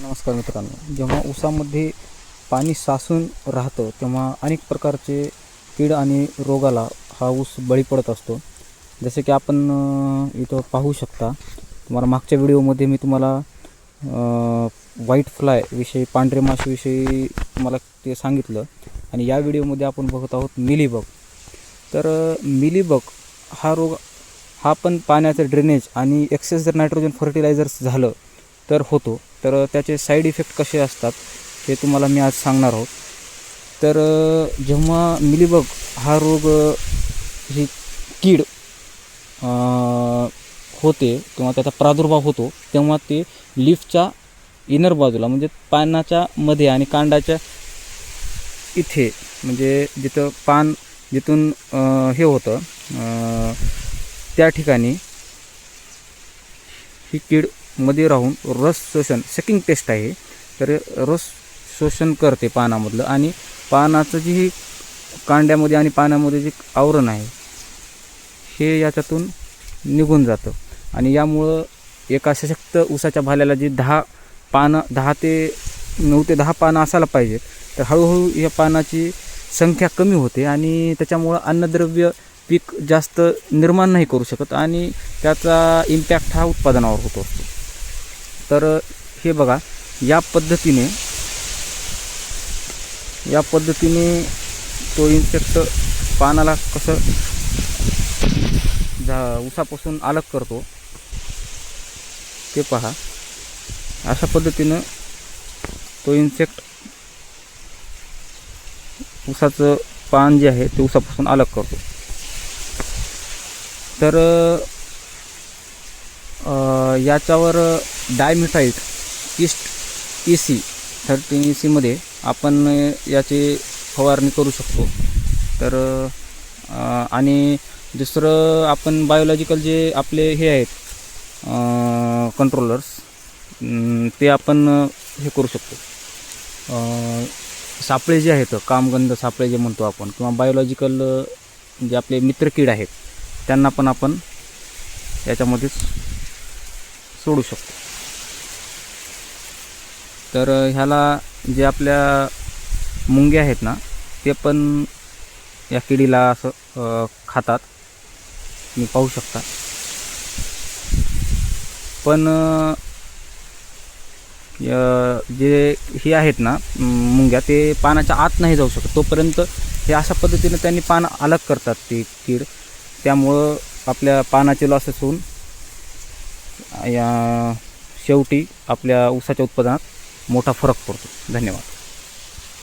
नमस्कार मित्रांनो. जेव्हा ऊसामध्ये पाणी साचून राहतं तेव्हा अनेक प्रकारचे कीड आणि रोगाला हा ऊस बळी पडत असतो. जसे की आपण इथं पाहू शकता तुम्हाला मागच्या व्हिडिओमध्ये मी तुम्हाला व्हाईट फ्लाय विषयी पांढरे माशीविषयी तुम्हाला ते सांगितलं. आणि या व्हिडिओमध्ये आपण बघत आहोत मिलीबग. तर मिलीबग हा रोग हा पण पाण्याचं ड्रेनेज आणि एक्सेस जर नायट्रोजन फर्टिलायझर्स झालं तर होतो. तर त्याचे साईड इफेक्ट कसे असतात हे तुम्हाला मी आज सांगणार आहोत. तर जेव्हा मिलीबग हा रोग ही कीड होते किंवा त्याचा प्रादुर्भाव होतो तेव्हा ते लिफ्टच्या इनर बाजूला म्हणजे पानाच्या मध्ये आणि कांडाच्या इथे म्हणजे जिथं पान जिथून हे होतं त्या ठिकाणी ही कीड मध्ये राहून रस शोषण सेकिंग टेस्ट आहे. तर रस शोषण करते पानामधलं आणि पानाचं जी ही कांड्यामध्ये आणि पाण्यामध्ये जे आवरण आहे हे याच्यातून निघून जातं. आणि यामुळं एका सशक्त उसाच्या भाल्याला जी दहा पानं दहा ते नऊ ते दहा पानं असायला पाहिजेत तर हळूहळू या पानाची संख्या कमी होते आणि त्याच्यामुळं अन्नद्रव्य पीक जास्त निर्माण नाही करू शकत आणि त्याचा इम्पॅक्ट हा उत्पादनावर होतो असतो. तर हे बघा या पद्धतीने या पद्धतीने तो इन्सेक्ट पानाला कसं झा उसापासून अलग करतो ते पहा. अशा पद्धतीनं तो इन्सेक्ट उसाचं पान जे आहे ते उसापासून अलग करतो. तर याच्यावर dimethoate east E C thirteen E सीमध्ये आपण याची फवारणी करू शकतो. तर आणि दुसरं आपण बायोलॉजिकल जे आपले हे आहेत कंट्रोलर्स ते आपण हे करू शकतो. सापळे जे आहेत कामगंध सापळे जे म्हणतो आपण किंवा बायोलॉजिकल जे आपले मित्रकीड आहेत त्यांना पण आपण याच्यामध्येच सोडू शकतो. तर ह्याला जे आपल्या मुंग्या आहेत ना ते पण या किडीला असं खातात. तुम्ही पाहू शकता. पण जे हे आहेत ना मुंग्या ते पानाच्या आत नाही जाऊ शकत. तोपर्यंत हे अशा पद्धतीनं त्यांनी पान अलग करतात ती कीड. त्यामुळं आपल्या पानाचे लॉसेस होऊन या शेवटी आपल्या ऊसाच्या उत्पादनात मोठा फरक पडतो. धन्यवाद.